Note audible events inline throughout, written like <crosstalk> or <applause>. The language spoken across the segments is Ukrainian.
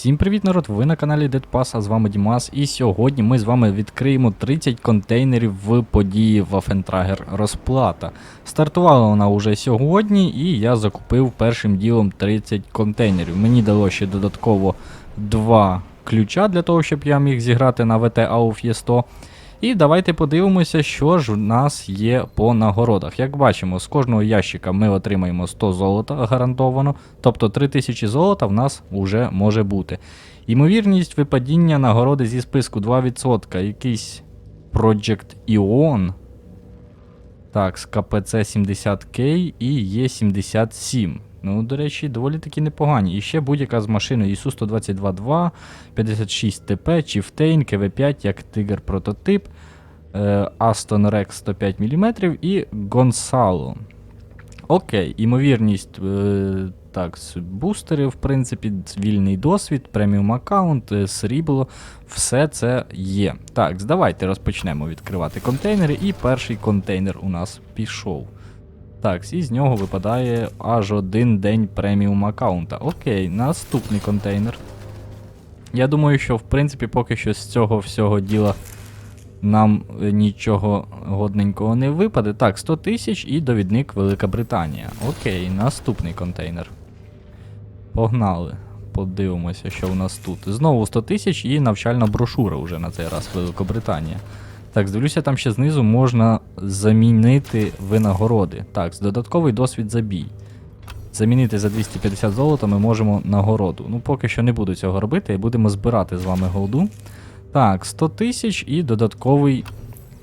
Всім привіт, народ! Ви на каналі Deadpass, а з вами Дімас. І сьогодні ми з вами відкриємо 30 контейнерів в події Вафентрагер розплата. Стартувала вона уже сьогодні, і я закупив першим ділом 30 контейнерів. Мені дало ще додатково 2 ключа для того, щоб я міг зіграти на ВТ AUF Є100. І давайте подивимося, що ж у нас є по нагородах. Як бачимо, з кожного ящика ми отримаємо 100 золота гарантовано, тобто 3000 золота в нас вже може бути. Ймовірність випадіння нагороди зі списку 2%. Якийсь Project Ion. Так, з КПЦ 70К і є 77. Ну, до речі, доволі таки непогані. І ще будь-яка з машиною ісу 122 56 ТП, Chieftain, КВ5 як Тигр прототип, е, Aston Rex 105 мм і Гонсало. Окей, імовірність. Е, так, бустери, в принципі, вільний досвід, преміум аккаунт, е, срібло, все це є. Так, давайте розпочнемо відкривати контейнери. І перший контейнер у нас пішов. Так, і з нього випадає аж один день преміум аккаунта. Окей, наступний контейнер. Я думаю, що в принципі поки що з цього всього діла нам е, нічого годненького не випаде. Так, 100 тисяч і довідник Велика Британія. Окей, наступний контейнер. Погнали. Подивимося, що у нас тут. Знову 100 тисяч і навчальна брошура вже на цей раз Великобританія. Так, здивлюся, там ще знизу можна замінити винагороди. Так, додатковий досвід забій. Замінити за 250 золота ми можемо нагороду. Ну, поки що не буду цього робити, і будемо збирати з вами голду. Так, 100 тисяч і додатковий,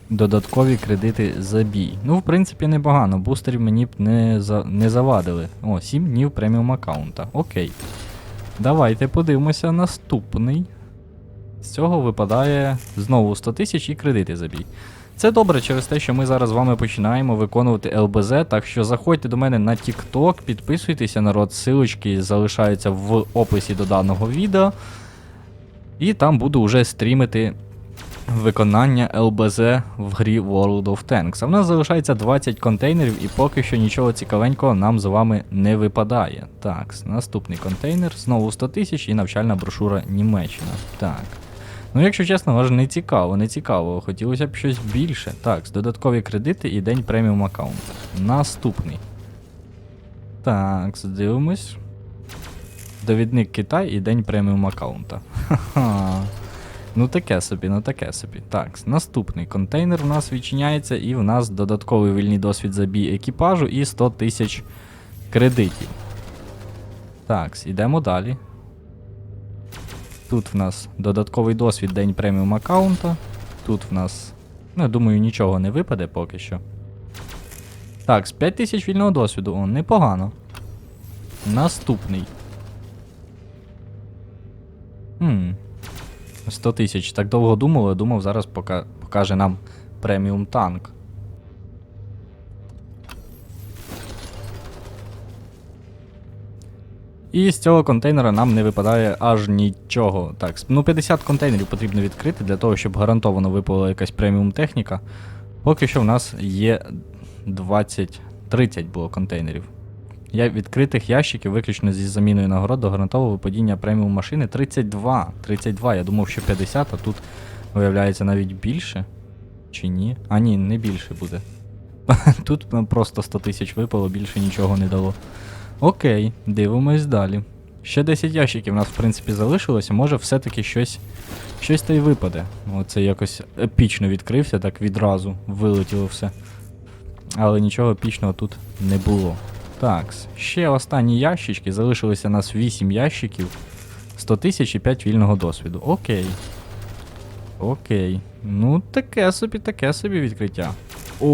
додаткові кредити забій. Ну, в принципі, непогано. Бустерів мені б не, за, не завадили. О, 7 днів преміум аккаунта. Окей. Давайте подивимося наступний. З цього випадає знову 100 тисяч і кредити забій. Це добре через те, що ми зараз з вами починаємо виконувати ЛБЗ, так що заходьте до мене на TikTok, підписуйтеся, народ, силочки залишаються в описі до даного відео. І там буду вже стрімити виконання ЛБЗ в грі World of Tanks. А в нас залишається 20 контейнерів, і поки що нічого цікавенького нам з вами не випадає. Так, наступний контейнер, знову 100 тисяч і навчальна брошура Німеччина. Так. Ну, якщо чесно, аж не цікаво, не цікаво. Хотілося б щось більше. Так, додаткові кредити і день преміум аккаунта. Наступний. Так, дивимось. Довідник Китай і день преміум аккаунта. Ну таке собі, ну таке собі. Так, наступний контейнер у нас відчиняється, і в нас додатковий вільний досвід забій екіпажу і 100 тисяч кредитів. Так, ідемо далі. Тут в нас додатковий досвід день преміум аккаунта. Тут в нас, ну, я думаю, нічого не випаде поки що. Так, з 5000 вільного досвіду, о, непогано. Наступний. Хм. 100 тисяч. Так довго думали, думав, зараз пока, покаже нам преміум танк. І з цього контейнера нам не випадає аж нічого. Так, ну 50 контейнерів потрібно відкрити для того, щоб гарантовано випала якась преміум техніка. Поки що в нас є 20, 30 було контейнерів. Я відкритих ящиків, виключно зі заміною нагород, до гарантового випадіння преміум машини 32. 32. Я думав, що 50, а тут виявляється навіть більше. Чи ні? А ні, не більше буде. <laughs> Тут просто 100 тисяч випало, більше нічого не дало. Окей, дивимось далі. Ще 10 ящиків у нас, в принципі, залишилося, може все-таки щось щось та й випаде. Оце якось епічно відкрився, так відразу вилетіло все. Але нічого епічного тут не було. Так, ще останні ящички, залишилося у нас 8 ящиків, 100 тисяч і 5 вільного досвіду. Окей. Окей. Ну, таке собі, таке собі відкриття. О,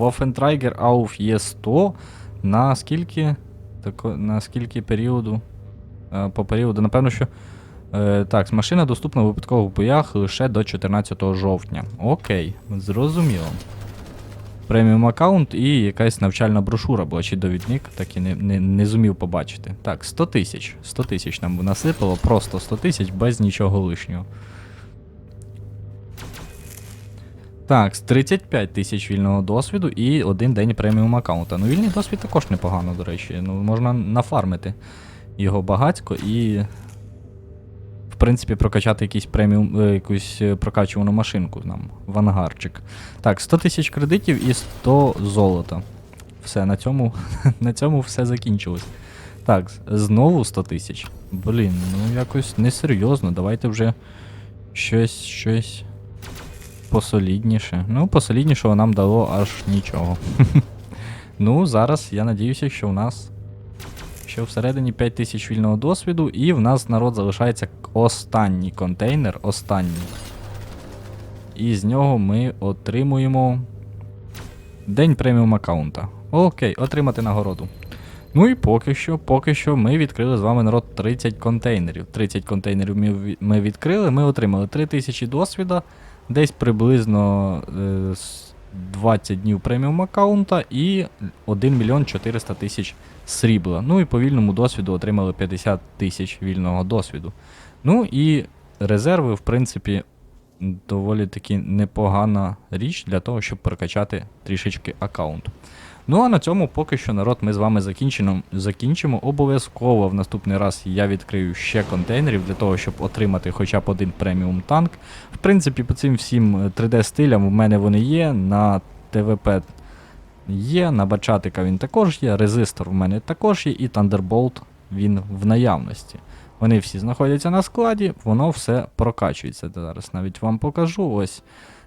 Waffentrager AUF є 100. На скільки? Так, на скільки періоду? Е, по періоду, напевно, що. Е, так, машина доступна в випадкових боях лише до 14 жовтня. Окей, зрозуміло. Преміум аккаунт і якась навчальна брошура була чи довідник, так і не, не, не зумів побачити. Так, 100 тисяч. 100 тисяч нам насипало, просто 100 тисяч без нічого лишнього. Так, з 35 тисяч вільного досвіду і один день преміум аккаунта. Ну, вільний досвід також непогано, до речі. Ну, можна нафармити його багацько і. В принципі, прокачати якийсь преміум, е, якусь е, прокачувану машинку нам в ангарчик. Так, 100 тисяч кредитів і 100 золота. Все, на цьому, <laughs> на цьому все закінчилось. Так, знову 100 тисяч. Блін, ну якось несерйозно. Давайте вже щось, щось посолідніше. Ну, посоліднішого нам дало аж нічого. <laughs> ну, зараз я надіюся, що у нас ще всередині 5 тисяч вільного досвіду, і в нас народ залишається останній контейнер, останній. І з нього ми отримуємо день преміум аккаунта. Окей, отримати нагороду. Ну і поки що, поки що ми відкрили з вами народ 30 контейнерів. 30 контейнерів ми відкрили, ми отримали 3000 досвіда, десь приблизно е, 20 днів преміум аккаунта і 1 мільйон 400 тисяч срібла. Ну і по вільному досвіду отримали 50 тисяч вільного досвіду. Ну і резерви, в принципі, доволі таки непогана річ для того, щоб прокачати трішечки аккаунт. Ну а на цьому поки що народ ми з вами закінчимо. закінчимо. Обов'язково в наступний раз я відкрию ще контейнерів для того, щоб отримати хоча б один преміум танк. В принципі, по цим всім е, 3D стилям у мене вони є. На ТВП є, на Бачатика він також є, Резистор в мене також є, і Thunderbolt він в наявності. Вони всі знаходяться на складі, воно все прокачується. Зараз навіть вам покажу. Ось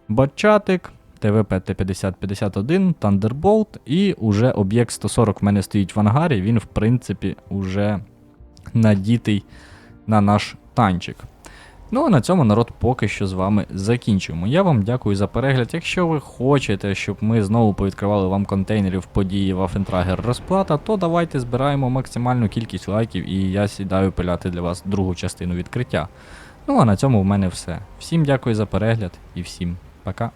Бачатик, ТВП Т5051, Thunderbolt і уже об'єкт 140 в мене стоїть в ангарі, він, в принципі, уже надітий на наш танчик. Ну а на цьому народ поки що з вами закінчуємо. Я вам дякую за перегляд. Якщо ви хочете, щоб ми знову повідкривали вам контейнерів події Waffentrager розплата, то давайте збираємо максимальну кількість лайків і я сідаю пиляти для вас другу частину відкриття. Ну а на цьому в мене все. Всім дякую за перегляд і всім пока.